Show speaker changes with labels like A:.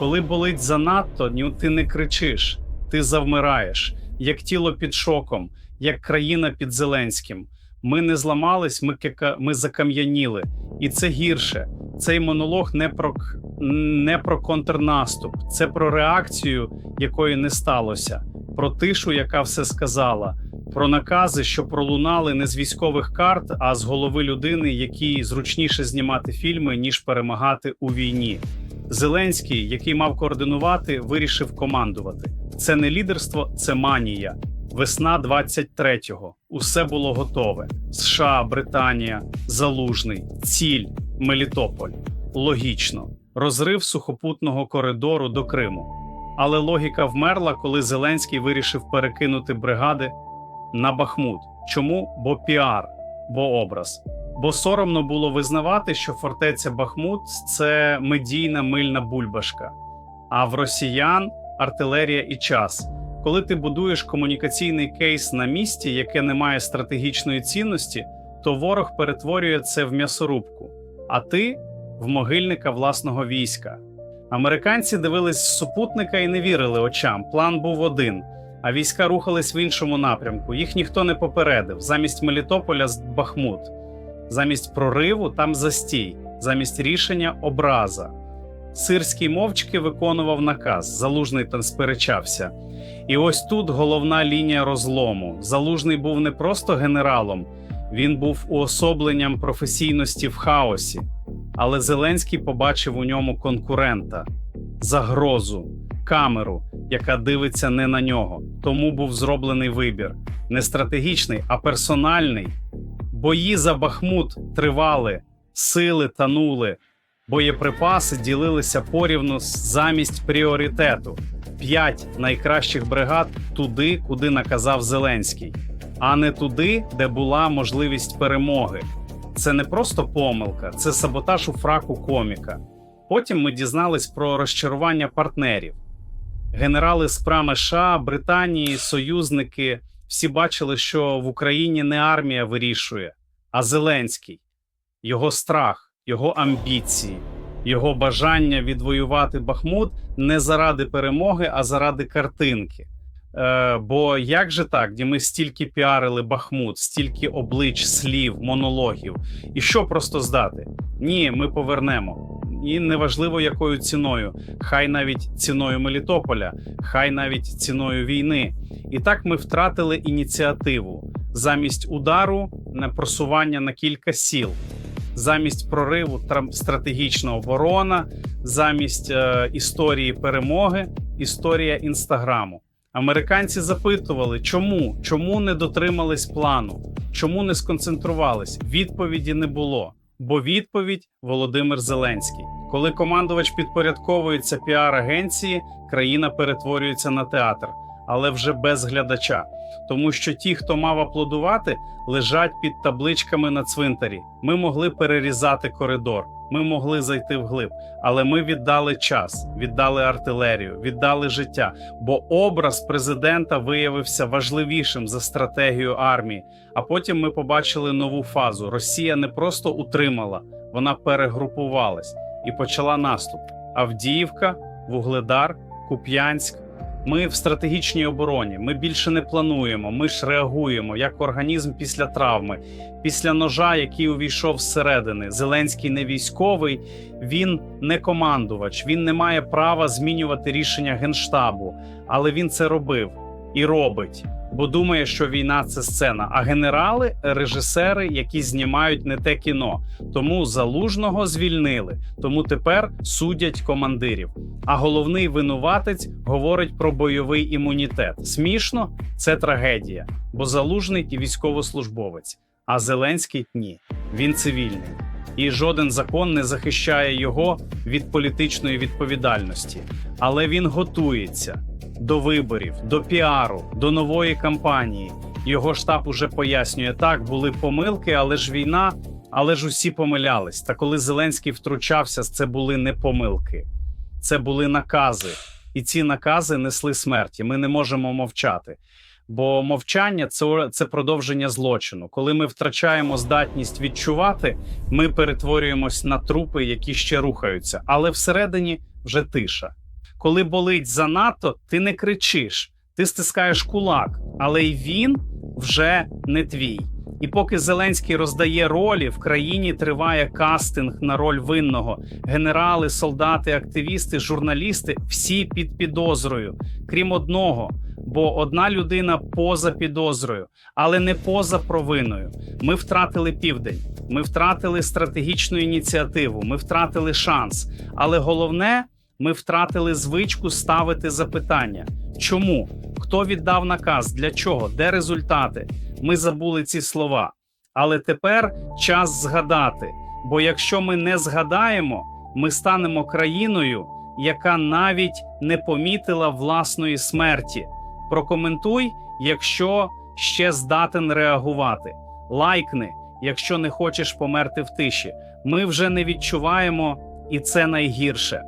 A: Коли болить занадто, ти не кричиш, ти завмираєш, як тіло під шоком, як країна під Зеленським. Ми не зламались, ми, кека- ми закам'яніли. І це гірше. Цей монолог не про, не про контрнаступ, це про реакцію, якої не сталося, про тишу, яка все сказала, про накази, що пролунали не з військових карт, а з голови людини, якій зручніше знімати фільми, ніж перемагати у війні. Зеленський, який мав координувати, вирішив командувати. Це не лідерство, це манія. Весна 23-го. Усе було готове. США, Британія, Залужний, ціль, Мелітополь. Логічно. Розрив сухопутного коридору до Криму. Але логіка вмерла, коли Зеленський вирішив перекинути бригади на Бахмут. Чому? Бо піар, бо образ. Бо соромно було визнавати, що фортеця Бахмут це медійна мильна бульбашка, а в росіян артилерія і час. Коли ти будуєш комунікаційний кейс на місті, яке не має стратегічної цінності, то ворог перетворює це в м'ясорубку, а ти в могильника власного війська. Американці дивились з супутника і не вірили очам. План був один, а війська рухались в іншому напрямку. Їх ніхто не попередив. Замість Мелітополя з Бахмут, замість прориву там застій, замість рішення образа. Сирський мовчки виконував наказ. Залужний там сперечався. І ось тут головна лінія розлому. Залужний був не просто генералом, він був уособленням професійності в хаосі. Але Зеленський побачив у ньому конкурента, загрозу, камеру, яка дивиться не на нього. Тому був зроблений вибір не стратегічний, а персональний. Бої за Бахмут тривали, сили танули, боєприпаси ділилися порівну замість пріоритету. П'ять найкращих бригад туди, куди наказав Зеленський, а не туди, де була можливість перемоги. Це не просто помилка, це саботаж у фраку коміка. Потім ми дізнались про розчарування партнерів. Генерали з прами США, Британії, союзники всі бачили, що в Україні не армія вирішує, а Зеленський, його страх, його амбіції, його бажання відвоювати Бахмут не заради перемоги, а заради картинки. Е, бо як же так, де ми стільки піарили Бахмут, стільки облич, слів, монологів, і що просто здати? Ні, ми повернемо. І неважливо якою ціною, хай навіть ціною Мелітополя, хай навіть ціною війни. І так ми втратили ініціативу замість удару на просування на кілька сіл, замість прориву стратегічна оборона, замість е, історії перемоги, історія інстаграму. Американці запитували, чому, чому не дотримались плану, чому не сконцентрувались. Відповіді не було. Бо відповідь Володимир Зеленський. Коли командувач підпорядковується піар-агенції, країна перетворюється на театр, але вже без глядача. Тому що ті, хто мав аплодувати, лежать під табличками на цвинтарі. Ми могли перерізати коридор, ми могли зайти вглиб, але ми віддали час, віддали артилерію, віддали життя. Бо образ президента виявився важливішим за стратегію армії. А потім ми побачили нову фазу. Росія не просто утримала, вона перегрупувалась і почала наступ. Авдіївка, Вугледар, Куп'янськ. Ми в стратегічній обороні. Ми більше не плануємо. Ми ж реагуємо як організм після травми, після ножа, який увійшов зсередини. Зеленський не військовий, він не командувач. Він не має права змінювати рішення генштабу, але він це робив і робить, бо думає, що війна це сцена. А генерали режисери, які знімають не те кіно. Тому залужного звільнили. Тому тепер судять командирів. А головний винуватець говорить про бойовий імунітет. Смішно, це трагедія, бо залужний і військовослужбовець, а Зеленський ні. Він цивільний. І жоден закон не захищає його від політичної відповідальності, але він готується до виборів, до піару, до нової кампанії. Його штаб уже пояснює так, були помилки, але ж війна, але ж усі помилялись. Та коли Зеленський втручався, це були не помилки, це були накази, і ці накази несли смерті. Ми не можемо мовчати. Бо мовчання це, це продовження злочину. Коли ми втрачаємо здатність відчувати, ми перетворюємось на трупи, які ще рухаються, але всередині вже тиша. Коли болить занадто, ти не кричиш, ти стискаєш кулак, але й він вже не твій. І поки Зеленський роздає ролі, в країні триває кастинг на роль винного. Генерали, солдати, активісти, журналісти всі під підозрою, крім одного. Бо одна людина поза підозрою, але не поза провиною. Ми втратили південь, ми втратили стратегічну ініціативу, ми втратили шанс. Але головне, ми втратили звичку ставити запитання: чому? Хто віддав наказ? Для чого? Де результати? Ми забули ці слова. Але тепер час згадати. Бо якщо ми не згадаємо, ми станемо країною, яка навіть не помітила власної смерті. Прокоментуй, якщо ще здатен реагувати. Лайкни, якщо не хочеш померти в тиші. Ми вже не відчуваємо, і це найгірше.